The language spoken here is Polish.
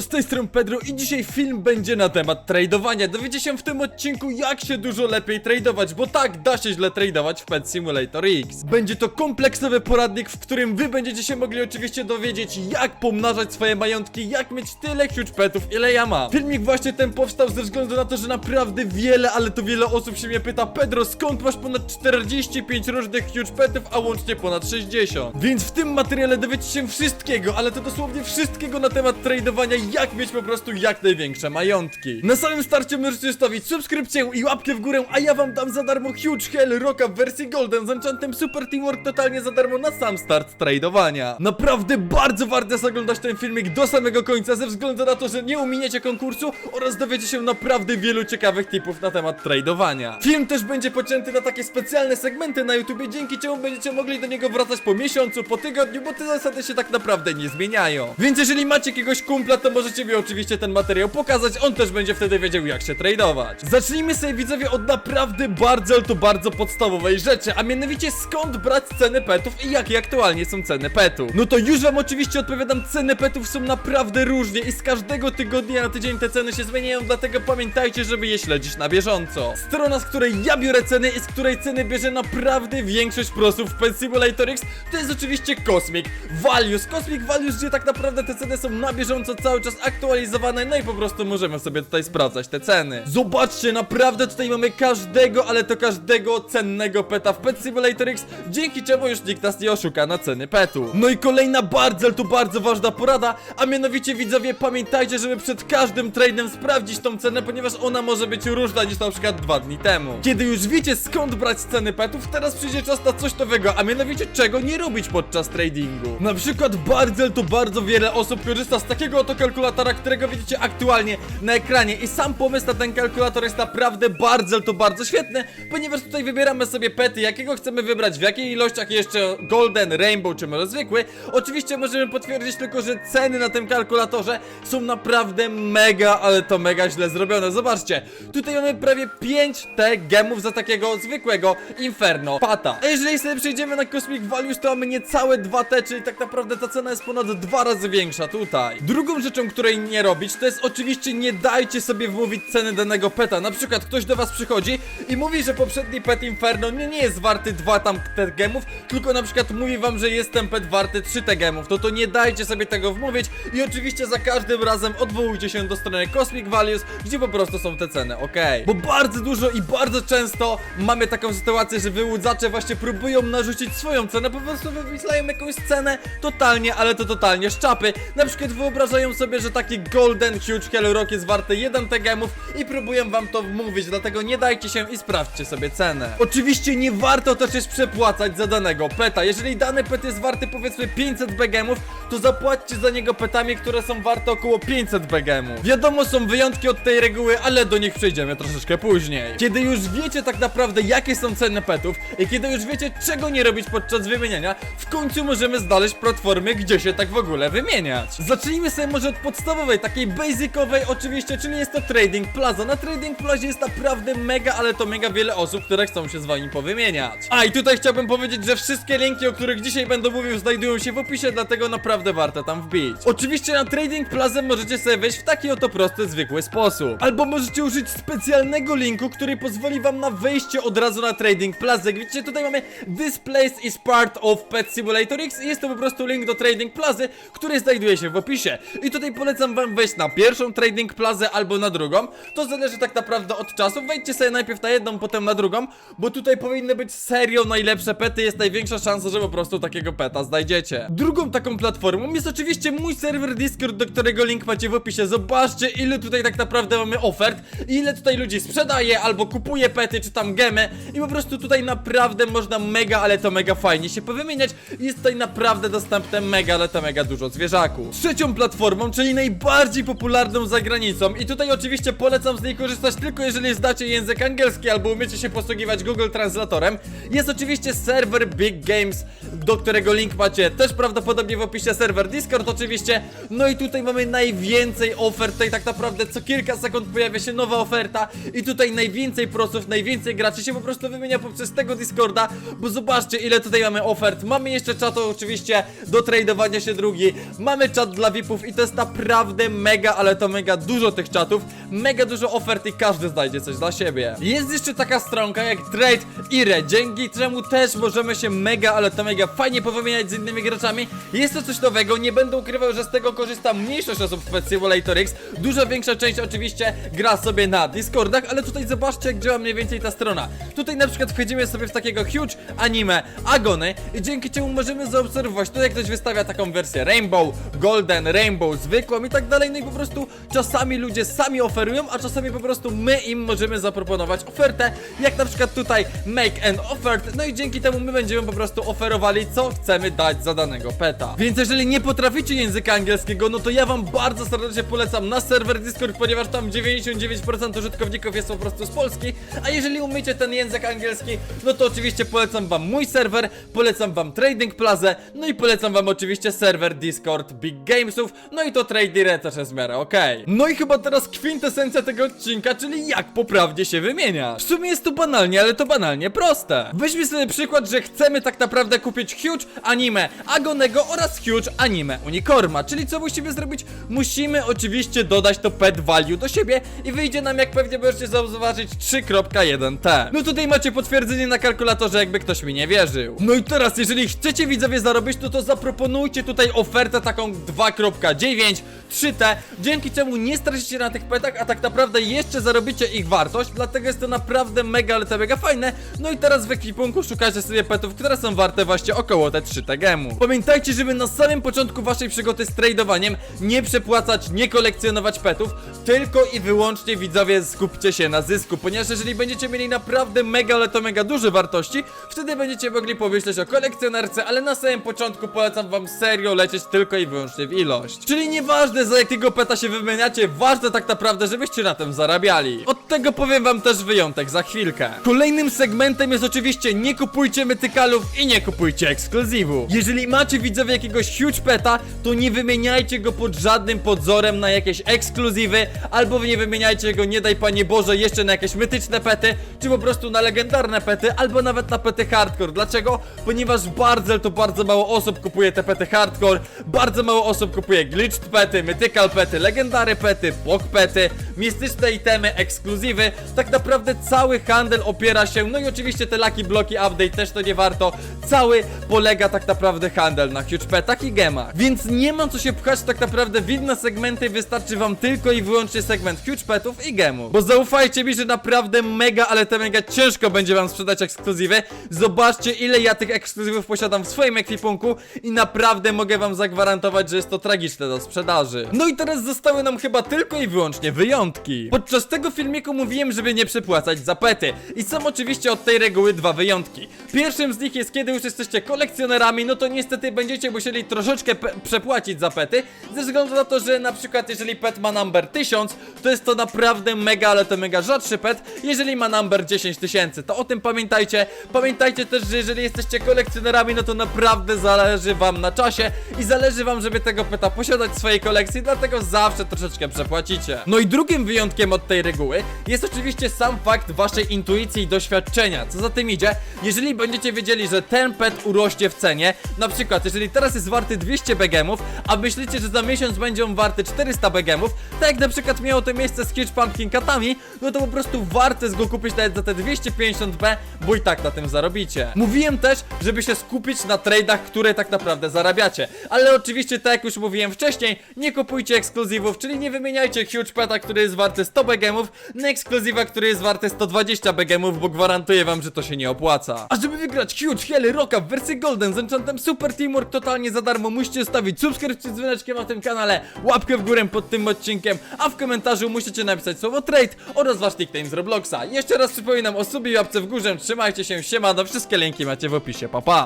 Z tej strony Pedro i dzisiaj film będzie na temat tradowania. Dowiecie się w tym odcinku jak się dużo lepiej tradować, bo tak, da się źle tradować w Pet Simulator X. Będzie to kompleksowy poradnik, w którym wy będziecie się mogli oczywiście dowiedzieć jak pomnażać swoje majątki, jak mieć tyle huge petów, ile ja mam. Filmik właśnie ten powstał ze względu na to, że naprawdę wiele, ale to wiele osób się mnie pyta Pedro, skąd masz ponad 45 różnych huge petów, a łącznie ponad 60. Więc w tym materiale dowiecie się wszystkiego, ale to dosłownie wszystkiego na temat tradowania, jak mieć po prostu jak największe majątki. Na samym starcie możecie zostawić subskrypcję i łapkę w górę, a ja wam dam za darmo Huge Hell Rocka w wersji Golden z enchantem Super Teamwork totalnie za darmo na sam start tradowania. Naprawdę bardzo warto jest oglądać ten filmik do samego końca ze względu na to, że nie uminiecie konkursu oraz dowiecie się naprawdę wielu ciekawych tipów na temat tradowania. Film też będzie pocięty na takie specjalne segmenty na YouTubie, dzięki czemu będziecie mogli do niego wracać po miesiącu, po tygodniu, bo te zasady się tak naprawdę nie zmieniają. Więc jeżeli macie jakiegoś kumpla, to możecie mi oczywiście ten materiał pokazać, on też będzie wtedy wiedział jak się tradować. Zacznijmy sobie widzowie od naprawdę bardzo, to bardzo podstawowej rzeczy, a mianowicie skąd brać ceny petów i jakie aktualnie są ceny petów. No to już wam oczywiście odpowiadam, ceny petów są naprawdę różnie i z każdego tygodnia na tydzień te ceny się zmieniają, dlatego pamiętajcie, żeby je śledzić na bieżąco. Strona, z której ja biorę ceny i z której ceny bierze naprawdę większość prosów w Pet Simulator X, to jest oczywiście Cosmic Values. Cosmic Values, gdzie tak naprawdę te ceny są na bieżąco cały czas aktualizowane, no i po prostu możemy sobie tutaj sprawdzać te ceny. Zobaczcie, naprawdę tutaj mamy każdego, ale to każdego cennego peta w Pet Simulator X, dzięki czemu już nikt nas nie oszuka na ceny petu. No i kolejna bardzo, to bardzo ważna porada, a mianowicie widzowie, pamiętajcie, żeby przed każdym trade'em sprawdzić tą cenę, ponieważ ona może być różna niż na przykład dwa dni temu. Kiedy już wiecie skąd brać ceny petów, teraz przyjdzie czas na coś nowego, a mianowicie czego nie robić podczas tradingu. Na przykład bardzo, ale to bardzo wiele osób korzysta z takiego oto kalkulatora, którego widzicie aktualnie na ekranie i sam pomysł na ten kalkulator jest naprawdę bardzo, to bardzo świetny, ponieważ tutaj wybieramy sobie pety, jakiego chcemy wybrać, w jakiej ilościach jeszcze golden, rainbow czy może zwykły. Oczywiście możemy potwierdzić tylko, że ceny na tym kalkulatorze są naprawdę mega, ale to mega źle zrobione. Zobaczcie, tutaj mamy prawie 5 T gemów za takiego zwykłego Inferno Pata. A jeżeli sobie przejdziemy na Cosmic Values, to mamy niecałe 2 T, czyli tak naprawdę ta cena jest ponad dwa razy większa tutaj. Drugą rzeczą, której nie robić, to jest oczywiście nie dajcie sobie wmówić ceny danego peta. Na przykład ktoś do was przychodzi i mówi, że poprzedni pet Inferno nie, nie jest warty 2 tam T gemów, tylko na przykład mówi wam, że jest ten pet warty 3 T gemów. No to nie dajcie sobie tego wmówić i oczywiście za każdym razem odwołujcie się do strony Cosmic Values, gdzie po prostu są te ceny, ok? Bo bardzo dużo i bardzo często mamy taką sytuację, że wyłudzacze właśnie próbują narzucić swoją cenę, po prostu wymyślają jakąś cenę totalnie, ale to totalnie szczapy. Na przykład wyobrażają sobie, że taki Golden Huge Hell Rock jest warty 1 TGMów i próbują wam to wmówić, dlatego nie dajcie się i sprawdźcie sobie cenę. Oczywiście nie warto też jest przepłacać za danego peta. Jeżeli dany pet jest warty powiedzmy 500 BGMów, to zapłaćcie za niego petami, które są warte około 500 BGMów. Wiadomo, są wyjątki od tej reguły, ale do nich przejdziemy troszeczkę później. Kiedy już wiecie tak naprawdę jakie są ceny petów i kiedy już wiecie czego nie robić podczas wymieniania, w końcu możemy znaleźć platformy, gdzie się tak w ogóle wymieniać. Zacznijmy sobie może od podstawowej, takiej basicowej oczywiście, czyli jest to Trading Plaza. Na Trading Plazie jest naprawdę mega, ale to mega wiele osób, które chcą się z wami powymieniać. A i tutaj chciałbym powiedzieć, że wszystkie linki, o których dzisiaj będę mówił, znajdują się w opisie, dlatego naprawdę warto tam wbić. Oczywiście na Trading Plaza możecie sobie wejść w taki oto prosty, zwykły sposób. Albo możecie użyć specjalnego linku, który pozwoli wam na wejście od razu na Trading Plaza. Jak widzicie, tutaj mamy This place is part of Pet Simulator X i jest to po prostu link do Trading Plazy, który znajduje się w opisie. I tutaj polecam wam wejść na pierwszą Trading Plazę albo na drugą. To zależy tak naprawdę od czasu. Wejdźcie sobie najpierw na jedną, potem na drugą, bo tutaj powinny być serio najlepsze pety. Jest największa szansa, że po prostu takiego peta znajdziecie. Drugą taką platformą jest oczywiście mój serwer Discord, do którego link macie w opisie. Zobaczcie, ile tutaj tak naprawdę mamy ofert, ile tutaj ludzi sprzedaje albo kupuje pety, czy tam gemy. I po prostu tutaj naprawdę można mega, ale to mega fajnie się powymieniać. Jest tutaj naprawdę dostępne mega, ale to mega dużo zwierzaków. Trzecią platformą, czyli najbardziej popularną za granicą. I tutaj oczywiście polecam z niej korzystać tylko jeżeli zdacie język angielski albo umiecie się posługiwać Google Translatorem. Jest oczywiście serwer Big Games, do którego link macie też prawdopodobnie w opisie serwer Discord oczywiście. No i tutaj mamy najwięcej ofert, tutaj tak naprawdę co kilka sekund pojawia się nowa oferta i tutaj najwięcej prosów, najwięcej graczy się po prostu wymienia poprzez tego Discorda, bo zobaczcie ile tutaj mamy ofert. Mamy jeszcze czat oczywiście do tradowania się drugi, mamy czat dla VIPów i to jest naprawdę mega, ale to mega dużo tych czatów, mega dużo ofert i każdy znajdzie coś dla siebie. Jest jeszcze taka stronka jak Trade Ire, dzięki czemu też możemy się mega, ale to mega fajnie powymieniać z innymi graczami. Jest to coś nowego, nie będę ukrywał, że z tego korzysta mniejszość osób w Simulator X. Duża większa część oczywiście gra sobie na Discordach, ale tutaj zobaczcie jak działa mniej więcej ta strona. Tutaj na przykład wchodzimy sobie w takiego huge anime Agony i dzięki czemu możemy zaobserwować, tutaj ktoś wystawia taką wersję Rainbow, Golden, Rainbow, zwykłą i tak dalej, no i po prostu czasami ludzie sami oferują, a czasami po prostu my im możemy zaproponować ofertę, jak na przykład tutaj Make an Offert, no i dzięki temu my będziemy po prostu oferowali, co chcemy dać za danego peta. Więc jeżeli nie potraficie języka angielskiego, no to ja wam bardzo serdecznie polecam na serwer Discord, ponieważ tam 99% użytkowników jest po prostu z Polski, a jeżeli umiecie ten język angielski, no to oczywiście polecam wam mój serwer, polecam wam Trading Plaza, no i polecam wam oczywiście serwer Discord Big Gamesów, no i to Tradeire też jest w miarę okej. No i chyba teraz kwintesencja tego odcinka, czyli jak poprawnie się wymienia. W sumie jest to banalnie, ale to banalnie proste. Weźmy sobie przykład, że chcemy tak naprawdę kupić Huge Anime Agonego oraz Huge Anime Unicorma, czyli co musimy zrobić? Musimy oczywiście dodać to pet value do siebie i wyjdzie nam jak pewnie możecie zauważyć 3.1t. No tutaj macie potwierdzenie na kalkulatorze, jakby ktoś mi nie wierzył. No i teraz, jeżeli chcecie widzowie zarobić, to to zaproponujcie tutaj ofertę taką 2.9 3T, dzięki czemu nie stracicie na tych petach, a tak naprawdę jeszcze zarobicie ich wartość, dlatego jest to naprawdę mega, ale to mega fajne. No i teraz w ekwipunku szukacie sobie petów, które są warte właśnie około te 3T gemu. Pamiętajcie, żeby na samym początku waszej przygody z tradowaniem nie przepłacać, nie kolekcjonować petów, tylko i wyłącznie widzowie skupcie się na zysku, ponieważ jeżeli będziecie mieli naprawdę mega, ale to mega duże wartości, wtedy będziecie mogli pomyśleć o kolekcjonerce, ale na samym początku polecam wam serio lecieć tylko i wyłącznie w ilość. Czyli nieważne za jakiego peta się wymieniacie, ważne tak naprawdę, żebyście na tym zarabiali. Od tego powiem wam też wyjątek za chwilkę. Kolejnym segmentem jest oczywiście nie kupujcie mytykalów i nie kupujcie ekskluzywu. Jeżeli macie widzowie jakiegoś huge peta, to nie wymieniajcie go pod żadnym podzorem na jakieś ekskluzywy, albo nie wymieniajcie go, nie daj panie Boże, jeszcze na jakieś mityczne pety, czy po prostu na legendarne pety, albo nawet na pety hardcore. Dlaczego? Ponieważ bardzo, to bardzo mało osób kupuje te pety hardcore, bardzo mało osób kupuje glitched pety, mythical pety, legendary pety, pok pety, mistyczne itemy, ekskluzywy. Tak naprawdę cały handel opiera się, no i oczywiście te lucky bloki update też to nie warto. Cały polega tak naprawdę handel na huge petach i gemach. Więc nie ma co się pchać tak naprawdę w inne segmenty, wystarczy wam tylko i wyłącznie segment huge petów i gemów. Bo zaufajcie mi, że naprawdę mega, ale to mega ciężko będzie wam sprzedać ekskluzywy. Zobaczcie ile ja tych ekskluzywów posiadam w swoim ekwipunku i naprawdę mogę wam zagwarantować, że jest to tragiczne do sprzedaży. No i teraz zostały nam chyba tylko i wyłącznie wyjątki. Podczas tego filmiku mówiłem, żeby nie przepłacać za pety. I są oczywiście od tej reguły dwa wyjątki. Pierwszym z nich jest kiedy już jesteście kolekcjonerami, no to niestety będziecie musieli troszeczkę przepłacić za pety, ze względu na to, że na przykład jeżeli pet ma number 1000, to jest to naprawdę mega, ale to mega rzadszy pet, jeżeli ma number 10 tysięcy, to o tym pamiętajcie. Pamiętajcie też, że jeżeli jesteście kolekcjonerami, no to naprawdę zależy wam na czasie i zależy wam, żeby tego peta posiadać swojej kolekcji, dlatego zawsze troszeczkę przepłacicie. No i drugim wyjątkiem od tej reguły jest oczywiście sam fakt waszej intuicji i doświadczenia. Co za tym idzie, jeżeli będziecie wiedzieli, że ten pet urośnie w cenie, na przykład jeżeli teraz jest warty 200 begemów, a myślicie, że za miesiąc będzie on warty 400 begemów, tak jak na przykład miało to miejsce z Huge Pumpkin Katami, no to po prostu warto jest go kupić nawet za te 250b, bo i tak na tym zarobicie. Mówiłem też, żeby się skupić na tradeach, które tak naprawdę zarabiacie, ale oczywiście tak jak już mówiłem wcześniej, nie kupujcie ekskluzywów, czyli nie wymieniajcie Huge Peta, który jest warty 100 begemów, na ekskluzywa, który jest warty 120 begemów, bo gwarantuję wam, że to się nie opłaca. A żeby wygrać Huge Heli Rocka w wersji Golden z enchantem Super Teamwork totalnie za darmo, musicie zostawić subskrypcję z dzwoneczkiem na tym kanale, łapkę w górę pod tym odcinkiem, a w komentarzu musicie napisać słowo trade oraz wasz nickname z Robloxa. Jeszcze raz przypominam o subie i łapce w górze, trzymajcie się, siema, wszystkie linki macie w opisie, pa pa!